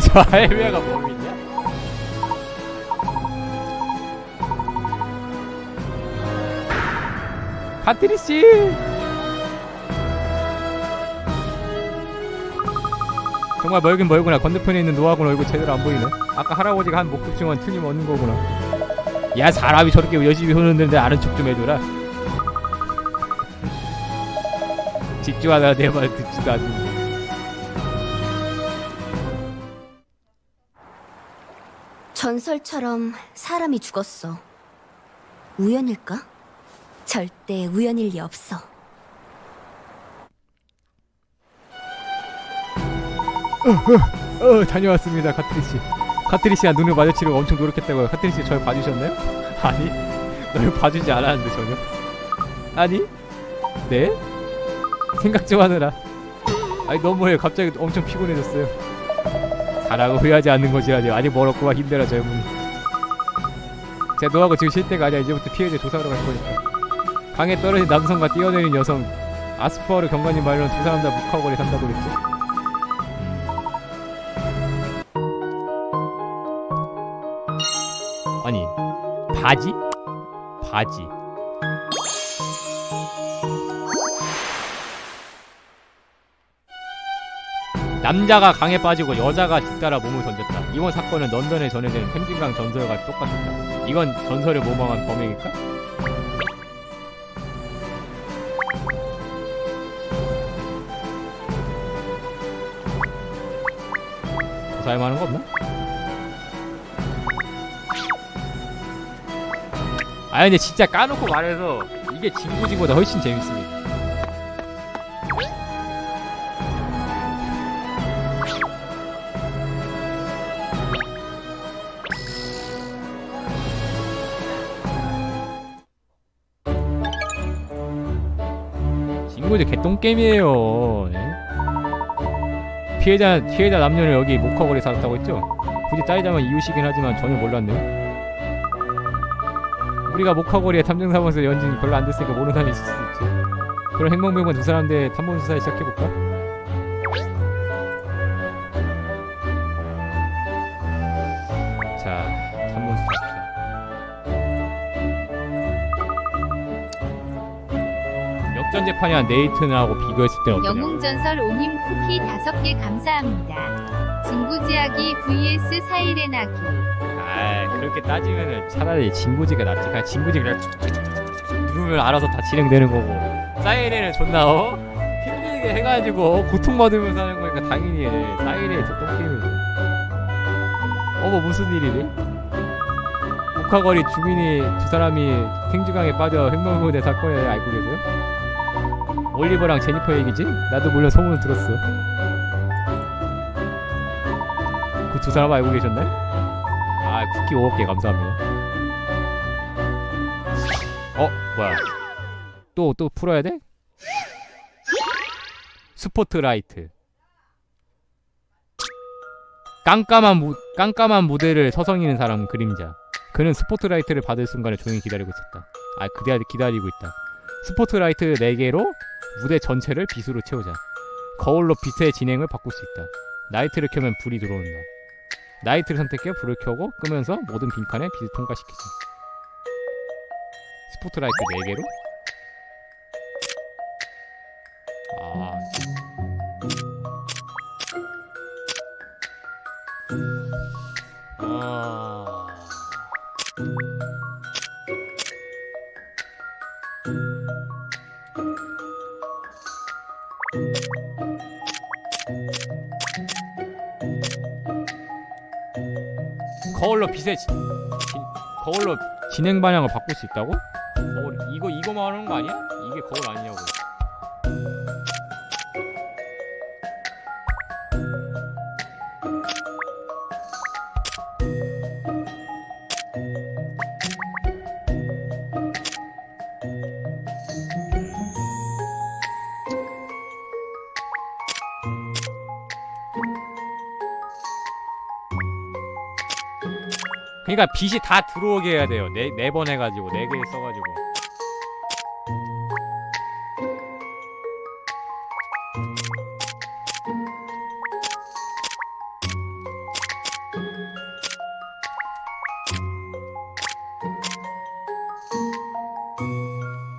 저 할배가 뭐 있냐? 카트리 씨. 정말 멀긴 멀구나. 건너편에 있는 노하군 얼굴 제대로 안 보이네. 아까 할아버지가 한 목격증은 틀림 없는 거구나. 야 사람이 저렇게 열심히 흐르는데 아는 척 좀 해줘라. 집중하다가 내말 듣지도 않는 데. 전설처럼 사람이 죽었어. 우연일까? 절대 우연일 리 없어. 어 다녀왔습니다 카트리 씨. 카트리 씨가 눈을 마주치려고 엄청 노력했다고요. 카트리 씨 저를 봐주셨나요? 아니, 널 봐주지 않았는데 전혀. 아니, 네? 생각 좀 하느라. 아니 너무해요. 갑자기 엄청 피곤해졌어요. 사랑을 후회하지 않는 것이라니 아직 멀었구만 힘내라 젊은이. 제가 너하고 지금 쉴 때가 아니야. 이제부터 피해자 조사하러 갈 거니까. 강에 떨어진 남성과 뛰어내린 여성. 아스퍼르 경관님 말로는 두 사람 다 묵하고리 산다고 그랬죠. 아니 바지? 바지 남자가 강에 빠지고 여자가 뒤따라 몸을 던졌다 이번 사건은 런던에 전해진 템진강 전설과 똑같았다 이건 전설을 모방한 범행일까? 조사할 만한 거 없나? 아 근데 진짜 까놓고 말해서 이게 진구지보다 훨씬 재밌습니다. 게임이에요. 예? 피해자 피해자 남녀는 여기 목화거리 살았다고 했죠? 굳이 따지자면 이웃이긴 하지만 전혀 몰랐네요. 우리가 목화거리에 탐정사무소 연진 별로 안 됐으니까 모르는 사람이 있을 수도 있지. 그럼 행방불명 두 사람인데 탐문 수사 시작해볼까? 자, 역전 재판이한 네이튼하고 비교했을 때 어떠냐? 영웅전설 오님 쿠키 5개 감사합니다. 진구지하기 vs 사이렌하기. 아 그렇게 따지면은 차라리 진구지가 낫지 그냥 진구지가 그냥 누르면 알아서 다 진행되는 거고 사이렌을 존나 어? 힘들게 해가지고 어? 고통받으면서 하는 거니까 당연히 해 사이렌이 더 똥게임이지 어머 무슨 일이래? 북하거리 주민이 두 사람이 탱주강에 빠져 횡령무대 사건에 알고 계세요? 올리버랑 제니퍼 얘기지? 나도 물론 소문은 들었어. 그 두 사람 알고 계셨나요? 아 쿠키 5개 감사합니다. 어 뭐야? 또 또 풀어야 돼? 스포트라이트. 깜깜한 무 깜깜한 무대를 서성이는 사람 그림자. 그는 스포트라이트를 받을 순간을 조용히 기다리고 있었다. 아 그대 기다리고 있다 스포트라이트 4개로 무대 전체를 빛으로 채우자 거울로 빛의 진행을 바꿀 수 있다 나이트를 켜면 불이 들어온다 나이트를 선택해 불을 켜고 끄면서 모든 빈칸에 빛을 통과시키지. 스포트라이트 4개로? 아. 아. 거울로 빛의 지, 진- 거울로 진행 방향을 바꿀 수 있다고? 거울 이거 이거 말하는 거 아니야? 이게 거울 아니냐고. 그러니까 빛이 다 들어오게 해야 돼요. 네 네 번 해가지고 네 개 써가지고.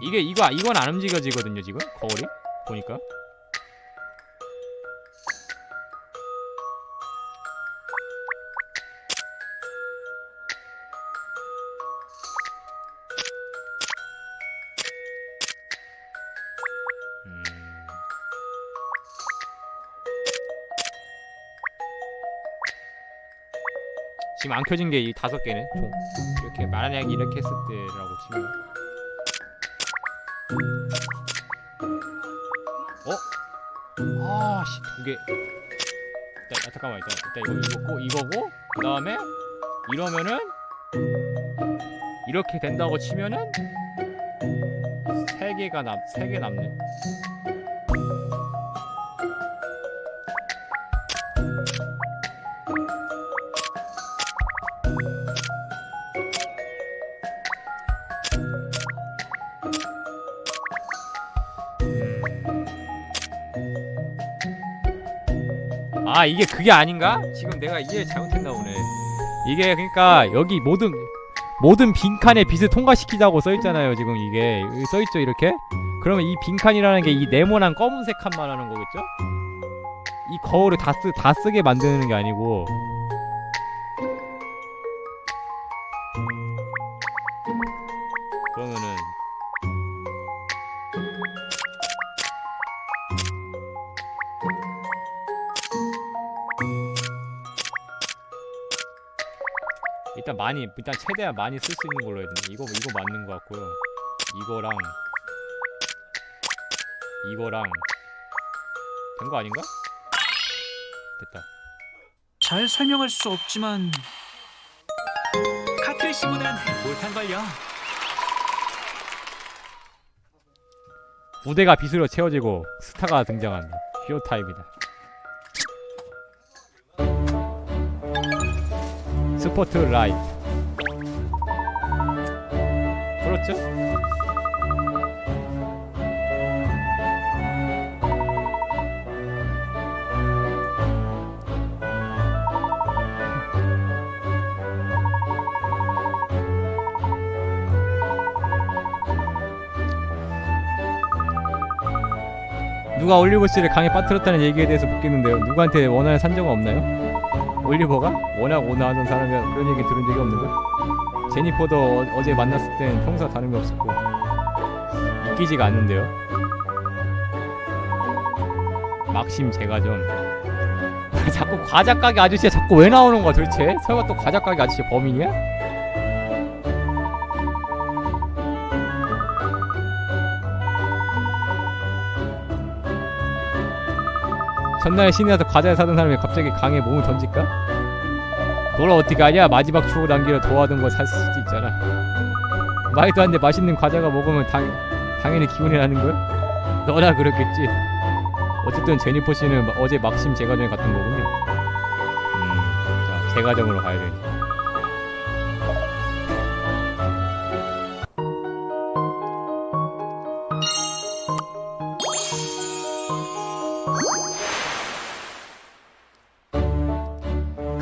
이게 이거 이건 안 움직여지거든요 지금 거울이 보니까. 지금 안 켜진 게 이 다섯 개네 총. 이렇게 만약에 이렇게 했을 때라고 치면. 어? 아씨 두개. 일단 아, 잠깐만 일단, 일단 이거 이거고 이거고 그 다음에 이러면은 이렇게 된다고 치면은 세 개가 남세 개 남네 아 이게 그게 아닌가? 지금 내가 이해 잘못했나 보네. 이게 그러니까 여기 모든 모든 빈칸에 빛을 통과시키자고 써 있잖아요. 지금 이게 여기 써 있죠 이렇게. 그러면 이 빈칸이라는 게 이 네모난 검은색 칸 말하는 거겠죠? 이 거울을 다 쓰 다 쓰게 만드는 게 아니고. 일단 많이 일단 최대한 많이 쓸 수 있는 걸로 해야 되네. 이거 이거 맞는 것 같고요. 이거랑 이거랑 된 거 아닌가? 됐다. 잘 설명할 수 없지만 카트리시보단 못한걸요. 무대가 빛으로 채워지고 스타가 등장한다. 쇼 타입이다. 스포트 라이트. 그렇죠? 누가 올리버 씨를 강에 빠뜨렸다는 얘기에 대해서 묻겠는데요. 누구한테 원하는 산정은 없나요? 올리버가 워낙 온화하던 사람이라 그런 얘기 들은 적이 없는 걸. 제니퍼도 어, 어제 만났을 땐 평소와 다른 게 없었고 믿기지가 않는데요. 막심 제가 좀 자꾸 과자 가게 아저씨가 자꾸 왜 나오는 거야 도대체? 설마 또 과자 가게 아저씨 범인이야? 전날 신에서 과자를 사던 사람이 갑자기 강에 몸을 던질까? 너를 어떻게 하냐? 마지막 추억을 남기려 도와둔 거살 수도 있잖아. 말도 안 돼 맛있는 과자가 먹으면 당, 당연히 기운이 나는 걸? 너나 그렇겠지. 어쨌든 제니퍼 씨는 마- 어제 막심 제과점에 갔던 거군요. 음, 자 제과점으로 가야 되니.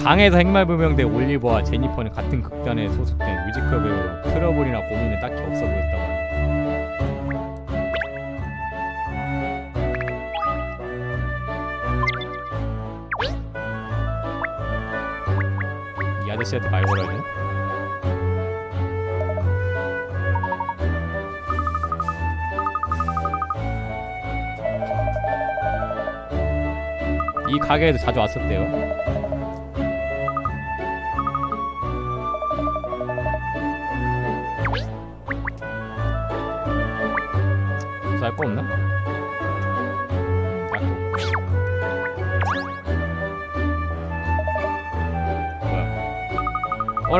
강에서 행말불명대 올리버와 제니퍼는 같은 극단에 소속된 뮤지컬 배우로 트러블이나 고민은 딱히 없어 보였다고 합니다. 이 아저씨한테 말 걸어야 돼? 이 가게에도 자주 왔었대요.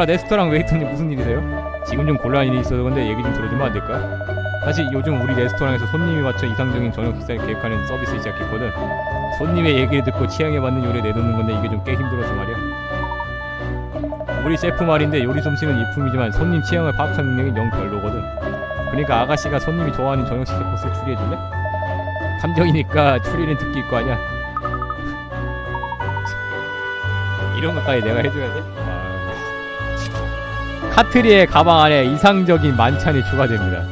어라 레스토랑 웨이터님 무슨 일이세요? 지금 좀 곤란한 일이 있어서 근데 얘기 좀 들어주면 안 될까? 사실 요즘 우리 레스토랑에서 손님이 맞춰 이상적인 저녁 식사를 계획하는 서비스 시작했거든. 손님의 얘기를 듣고 취향에 맞는 요리 내놓는 건데 이게 좀 꽤 힘들어서 말이야. 우리 셰프 말인데 요리 솜씨는 일품이지만 손님 취향을 파악하는 능력이 영 별로거든. 그러니까 아가씨가 손님이 좋아하는 저녁 식사 코스를 추리해줄래? 탐정이니까 추리는 듣길 거 아니야. 이런 것까지 내가 해줘야 돼? 아... 카트리의 가방 안에 이상적인 만찬이 추가됩니다.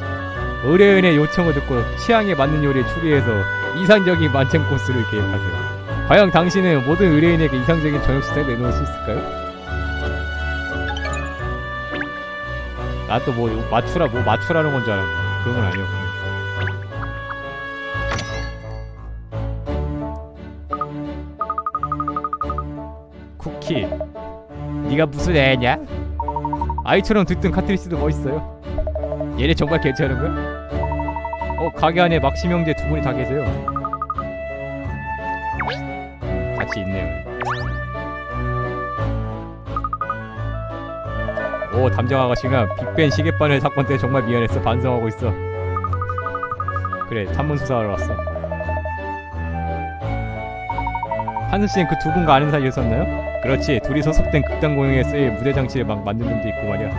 의뢰인의 요청을 듣고 취향에 맞는 요리를 추리해서 이상적인 만찬 코스를 계획하세요. 과연 당신은 모든 의뢰인에게 이상적인 저녁 식사를 내놓을 수 있을까요? 나 또 뭐 맞추라 뭐 맞추라는 건 줄 알았는데 그런 건 아니었고. 쿠키 네가 무슨 애냐? 아이처럼 듣던 카트리스도 멋있어요. 얘네 정말 괜찮은 거야? 어 가게 안에 막심 형제 두 분이 다 계세요. 같이 있네요. 오 담정 아가씨가 빅벤 시계바늘 사건 때 정말 미안했어. 반성하고 있어. 그래 탐문 수사하러 왔어. 한수 씨는 그 두 분과 아는 사이였었나요? 그렇지 둘이 소속된 극단 공연에 쓰일 무대 장치를 막 만든 놈도 있고 말이야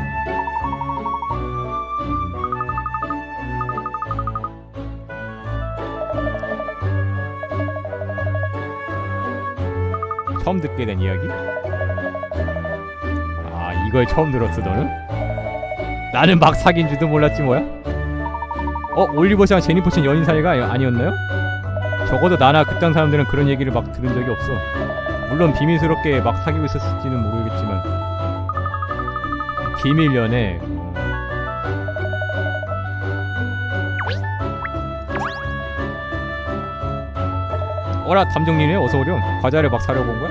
처음 듣게 된 이야기? 아 이걸 처음 들었어 너는? 나는 막 사귄 줄도 몰랐지 뭐야? 어 올리버 씨랑 제니퍼 씨는 연인 사이가 아니었나요? 적어도 나나 그딴 사람들은 그런 얘기를 막 들은 적이 없어 물론 비밀스럽게 막 사귀고 있었을지는 모르겠지만 비밀 연애 어. 어라 담정님네 어서 오렴 과자를 막 사려고 온 거야?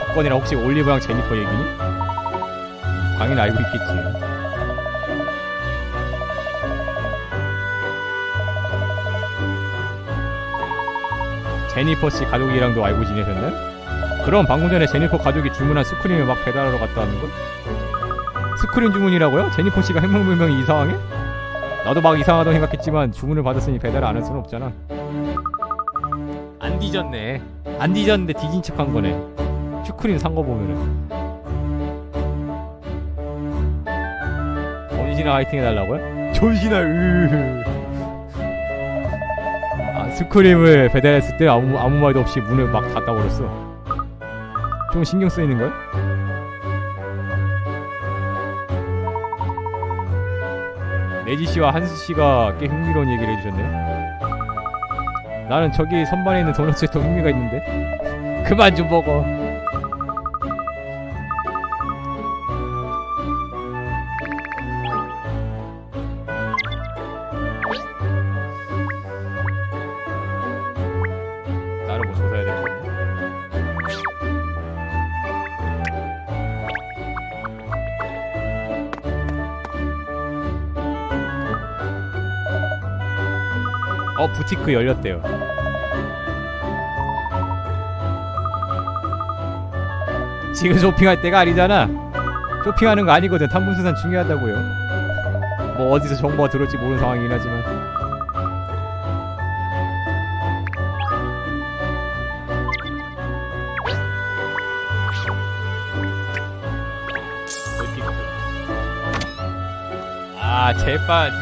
사건이라 혹시 올리버랑 제니퍼 얘기니? 당연히 알고 있겠지 제니퍼 씨 가족이랑도 알고 지내셨나요? 그럼 방금 전에 제니퍼 가족이 주문한 스크림을 막 배달하러 갔다 왔는 걸? 스크림 주문이라고요? 제니퍼 씨가 행방불명이 이 상황에? 나도 막 이상하다고 생각했지만 주문을 받았으니 배달을 안 할 수는 없잖아. 안 뒤졌네. 안 뒤졌는데 뒤진 척 한 거네. 슈크림 산 거 보면은. 전신아 화이팅 해달라고요? 전신아 으. 아 스크림을 배달했을 때 아무 아무 말도 없이 문을 막 닫아 버렸어. 좀 신경 쓰이는 걸? 내지 씨와 한수 씨가 꽤 흥미로운 얘기를 해주셨네요. 나는 저기 선반에 있는 도넛에 더 흥미가 있는데. 그만 좀 먹어. 부티크 열렸대요. 지금 쇼핑할 때가 아니잖아. 쇼핑하는 거 아니거든. 탐문수산 중요하다고요. 뭐 어디서 정보가 들어올지 모르는 상황이긴 하지만. 아 제발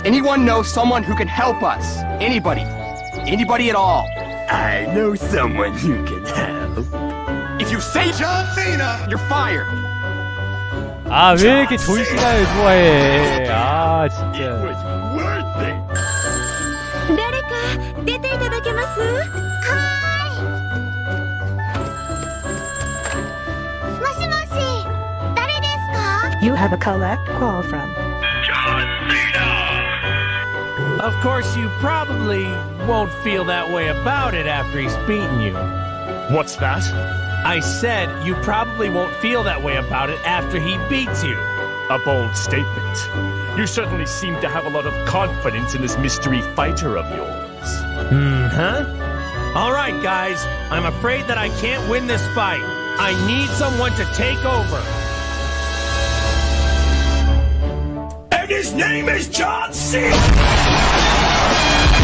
Does anyone know someone who can help us? Anybody. Anybody at all. I know someone who can help. If you say John Cena, you're fired. 아, 왜 이렇게 조이스나를 좋아해? 아, 진짜. You have a collect call from of course, you probably won't feel that way about it after he's beaten you. What's that? I said you probably won't feel that way about it after he beats you. A bold statement. You certainly seem to have a lot of confidence in this mystery fighter of yours. Hmm, huh? All right, guys. I'm afraid that I can't win this fight. I need someone to take over. And his name is John C. 아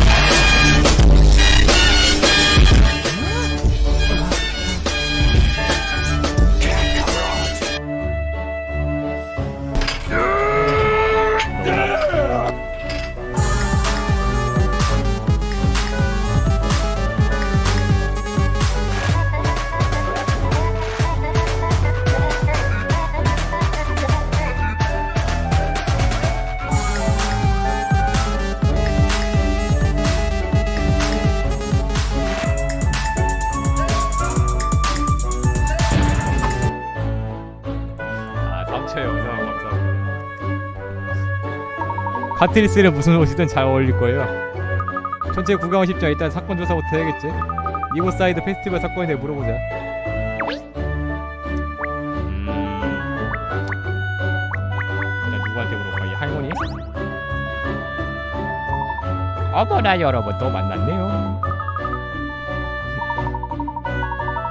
카트리스는 무슨 옷이든 잘 어울릴 거예요. 전체 구경은 쉽죠. 일단 사건 조사부터 해야겠지. 니보사이드 페스티벌 사건에 대해 물어보자. 음... 일단 누구한테 물어볼까? 이 할머니? 어머나 여러분 또 만났네요.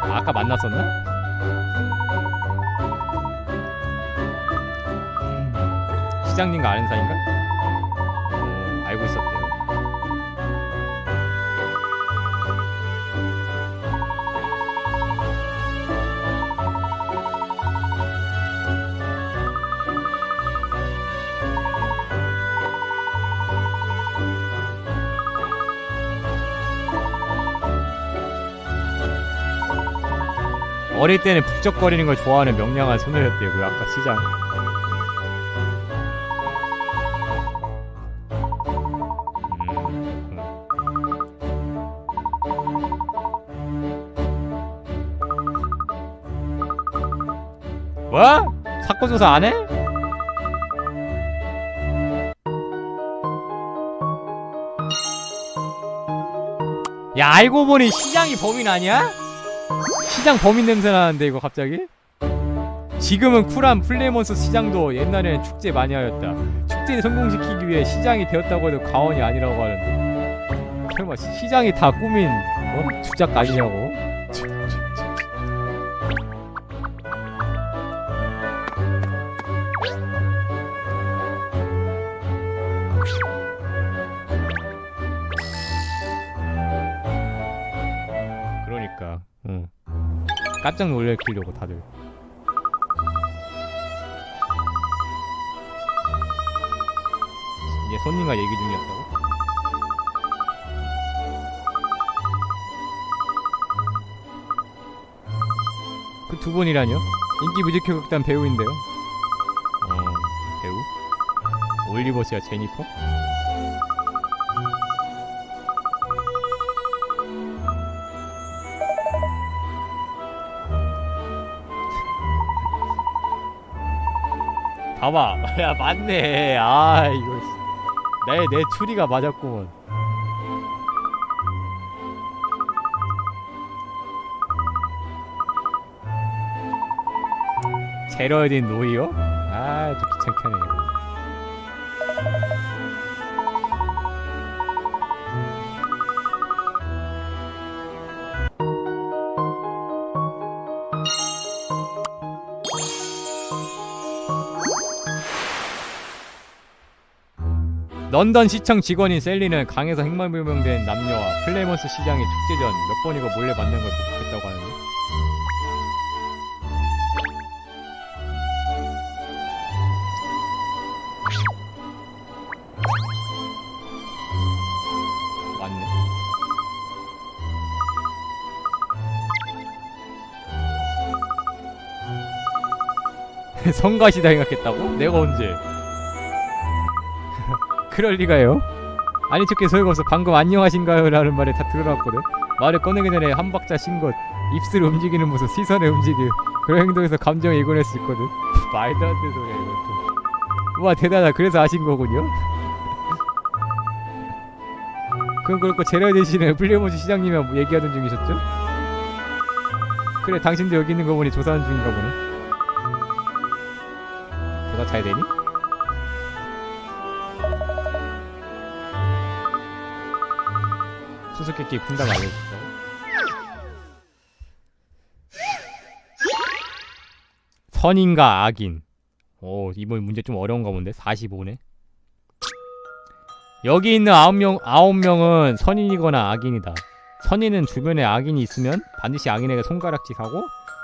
아, 아까 만났었나? 시장님과 아는 사이인가? 어릴 때는 북적거리는 걸 좋아하는 명량한 소녀였대요. 그 아까 시장. 뭐? 사건 조사 안 해? 야 알고 보니 시장이 범인 아니야? 시장 범인 냄새 나는데 이거 갑자기? 지금은 쿨한 플레이먼스 시장도 옛날에는 축제 많이 하였다. 축제를 성공시키기 위해 시장이 되었다고 해도 과언이 아니라고 하는데 설마 시- 시장이 다 꾸민 어? 주작 아니냐고? 그러니까 응. 깜짝 놀래키려고 다들 이제 손님과 얘기 중이었다고? 그 두 분이라뇨? 인기 뮤지컬 극단 배우인데요. 어, 배우? 올리버 씨와 제니퍼? 봐봐, 야 맞네. 아 이거 내내 추리가 맞았구먼. 제러딘 노이요? 아, 좀 귀찮게 하네. 런던 시청 직원인 셀리는 강에서 행방불명된 남녀와 플레이먼스 시장의 축제 전 몇 번이고 몰래 만난 걸 목격했다고 하는데. 맞네. 성가시다 생각했다고? 내가 언제 그럴 리가요? 아니 척게 소용없어 방금 안녕하신가요? 라는 말에 다 들어놨거든. 말을 꺼내기 전에 한 박자 쉰것 입술을 움직이는 모습 시선의 움직임 그런 행동에서 감정을 읽어낼 수 있거든. 말도 안 되는 소리야 이것도 우와 대단하다. 그래서 아신 거군요? 그건 그렇고 제라 대신에 플레모스 시장님이랑 뭐 얘기하던 중이셨죠? 그래 당신도 여기 있는 거 보니 조사하는 중인가 보네. 조사 잘 되니? 수수께끼 분당 알려줬다고? 선인가 악인. 오 이번 문제 좀 어려운가 본데? 45네? 여기 있는 9명, 9명은 선인이거나 악인이다. 선인은 주변에 악인이 있으면 반드시 악인에게 손가락질 하고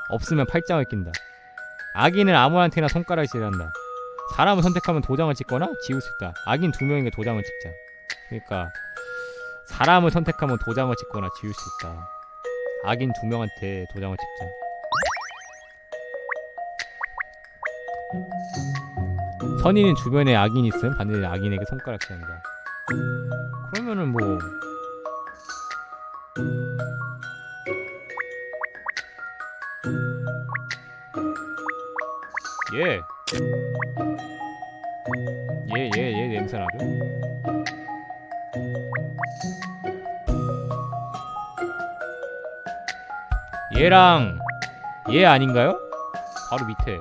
없으면 팔짱을 낀다. 악인은 아무한테나 손가락질한다. 사람을 선택하면 도장을 찍거나 지울 수 있다. 악인 두 명에게 도장을 찍자. 그러니까 사람을 선택하면 도장을 찍거나 지울 수 있다. 악인 두 명한테 도장을 찍자. 선인은 주변에 악인이 있으면 반드시 악인에게 손가락질 한다. 그러면은 뭐 예. 예, 얘랑 얘 아닌가요? 바로 밑에.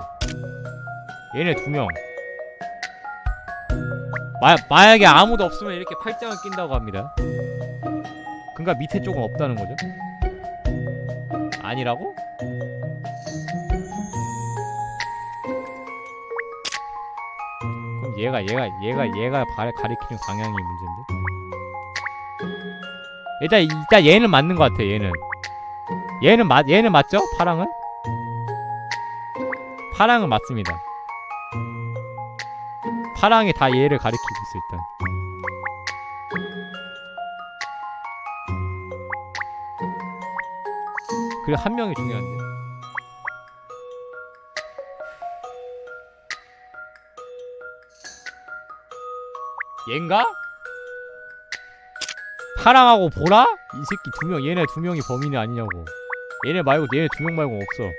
얘네 두명. 마, 만약에 아무도 없으면 이렇게 팔짱을 낀다고 합니다. 그니까 밑에 쪽은 없다는 거죠? 아니라고? 그럼 얘가 얘가 얘가 얘가 바, 가리키는 방향이 문제인데? 일단 일단 얘는 맞는 것 같아 얘는 얘는 맞 얘는 맞죠? 파랑은? 파랑은 맞습니다. 파랑이 다 얘를 가리키고 있어 일단. 그래 한 명이 중요한데. 얘인가? 파랑하고 보라? 이 새끼 두 명, 얘네 두 명이 범인이 아니냐고. 얘네 말고 얘네 두 명 말고 없어.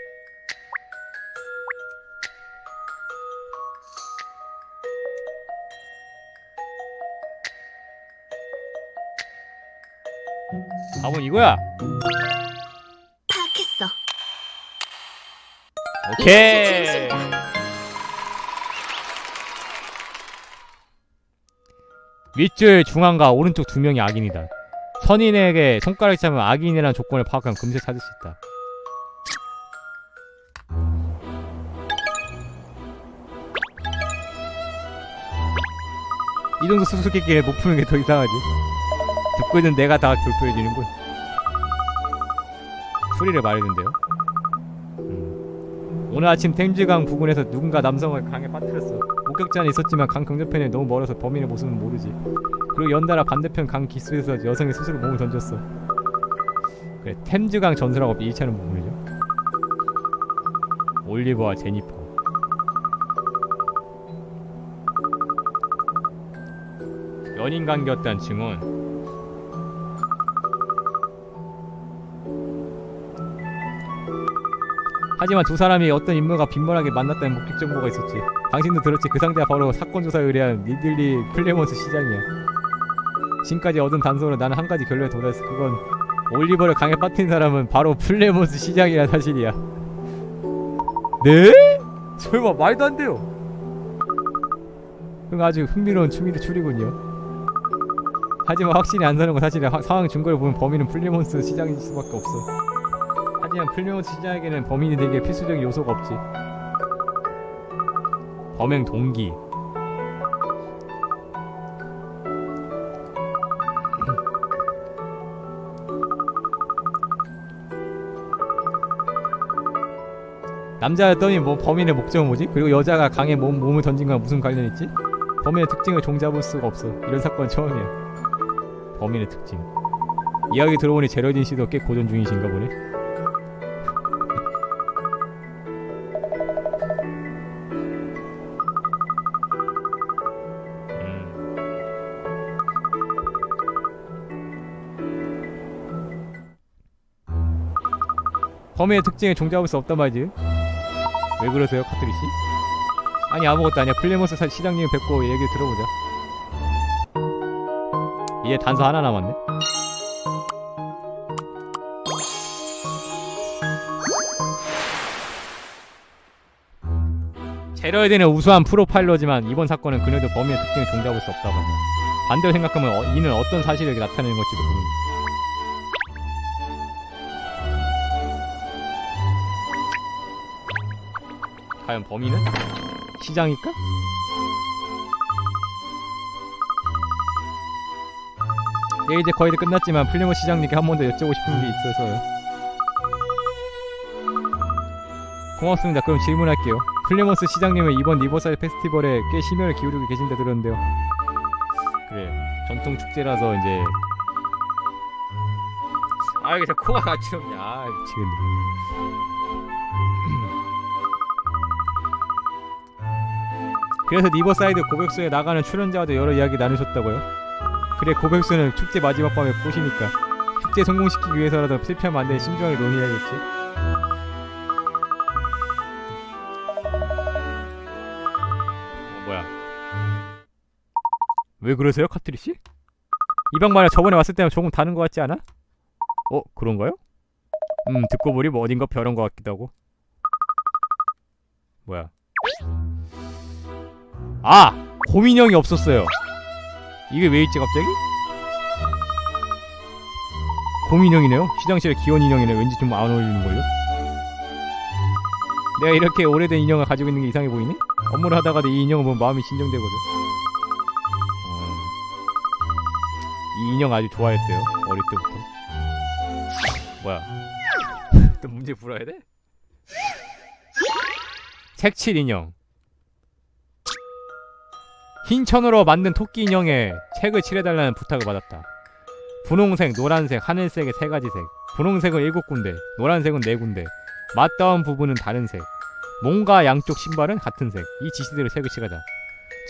답은 이거야. 파악했어. 오케이. 윗줄 중앙과 오른쪽 두 명이 악인이다. 선인에게 손가락 잡으면 악인이라는 조건을 파악하면 금세 찾을 수 있다. 이 정도 수수께끼를 못 푸는 게 더 이상하지. 듣고 있는 내가 다 교포해지는군. 추리를 말해준대요. 음. 오늘 아침 템즈강 부근에서 누군가 남성을 강에 빠뜨렸어. 목격자는 있었지만 강 건너편에 너무 멀어서 범인의 모습은 모르지. 그리고 연달아 반대편 강 기수에서 여성이 스스로 몸을 던졌어. 그래, 템즈강 전설하고 일치하는 부분이죠. 올리버와 제니퍼. 연인 관계였다는 증언. 하지만 두 사람이 어떤 인물과 빈번하게 만났다는 목격 정보가 있었지. 당신도 들었지. 그 상대가 바로 사건 조사에 의뢰한 니들리 플레몬스 시장이야. 지금까지 얻은 단서로 나는 한 가지 결론에 도달했어. 그건 올리버를 강에 빠뜨린 사람은 바로 플레몬스 시장이라 사실이야. 네? 설마 말도 안 돼요. 그건 아주 흥미로운 추리, 추리군요. 하지만 확실히 안 사는 건 사실이야. 하- 상황 증거를 보면 범인은 플레몬스 시장일 수밖에 없어. 하지만 플레몬스 시장에게는 범인이 되기에 필수적인 요소가 없지. 범행 동기. 남자였더니 뭐 범인의 목적은 뭐지? 그리고 여자가 강에 몸, 몸을 던진 건 무슨 관련이 있지? 범인의 특징을 종잡을 수가 없어. 이런 사건 처음이야. 범인의 특징. 이야기 들어보니 재료진 씨도 꽤 고전 중이신가 보네. 음. 범인의 특징에 종잡을 수 없단 말이지. 왜 그러세요, 카트리 씨? 아니 아무것도 아니야. 플레모스 사- 시장님 뵙고 얘기 들어보자. 얘 단서 하나 남았네. 제러에대는 우수한 프로파일러지만 이번 사건은 그녀도 범인의 특징을 종잡을 수 없다고 한다. 반대로 생각하면 어, 이는 어떤 사실을 나타내는 것지도 모른다. 과연 범인은 시장일까? 네 이제 거의 다 끝났지만 플리모 시장님께 한 번 더 여쭤보고 싶은 게 있어서요. 고맙습니다. 그럼 질문할게요. 플리머스 시장님은 이번 리버사이드 페스티벌에 꽤 심혈을 기울이고 계신다 들었는데요. 그래 전통 축제라서 이제 아 여기서 코가 같이 없냐 아 미치 그래서 리버사이드 고백소에 나가는 출연자와도 여러 이야기 나누셨다고요? 그래 고백소는 축제 마지막 밤에 보시니까 축제 성공시키기 위해서라도 실패하면 안돼 신중하게 논의해야겠지 어, 뭐야 왜 그러세요 카트리 씨? 이방 말이야 저번에 왔을 때랑 조금 다른 것 같지 않아? 어 그런가요? 음 듣고 보니 뭐 어딘가 별한 것 같기도 하고 뭐야 아! 곰인형이 없었어요 이게 왜 있지 갑자기? 곰인형이네요 시장실에 귀여운 인형이네 왠지 좀 안 어울리는걸요? 내가 이렇게 오래된 인형을 가지고 있는 게 이상해 보이니? 업무를 하다가도 이 인형을 보면 마음이 진정되거든 어... 이 인형 아주 좋아했어요 어릴 때부터 뭐야 또 문제 풀어야 돼? 색칠 인형 흰 천으로 만든 토끼 인형에 색을 칠해달라는 부탁을 받았다. 분홍색, 노란색, 하늘색의 세 가지 색. 분홍색은 일곱 군데, 노란색은 네 군데. 맞닿은 부분은 다른 색. 몸과 양쪽 신발은 같은 색. 이 지시대로 색을 칠하자.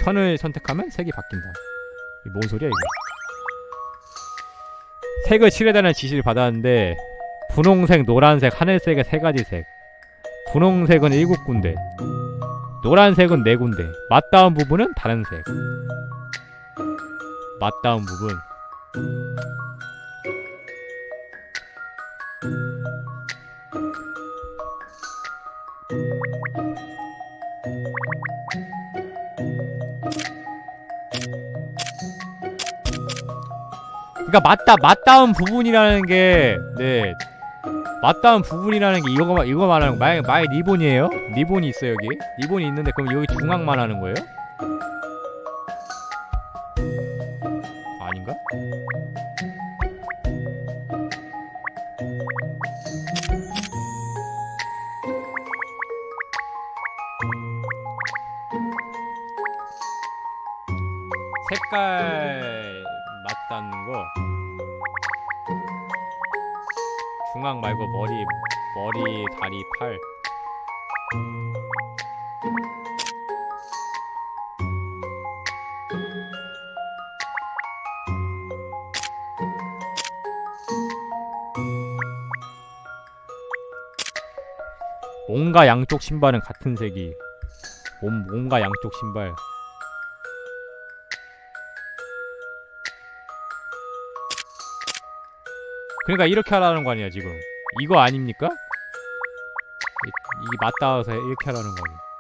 천을 선택하면 색이 바뀐다. 뭔 소리야 이게 색을 칠해달라는 지시를 받았는데 분홍색, 노란색, 하늘색의 세 가지 색. 분홍색은 일곱 군데 노란색은 네 군데 맞닿은 부분은 다른 색. 맞닿은 부분. 그러니까 맞다 맞닿은 부분이라는 게 네 맞닿은 부분이라는 게 이거 이거 말하는 거 마의 마의 리본이에요? 리본이 있어 요 여기 리본이 있는데 그럼 여기 중앙만 하는 거예요? 몸과 양쪽 신발은 같은 색이. 몸 몸과 양쪽 신발. 그러니까 이렇게 하라는 거 아니야 지금? 이거 아닙니까? 이, 이 맞닿아서 이렇게 하라는 거 아니야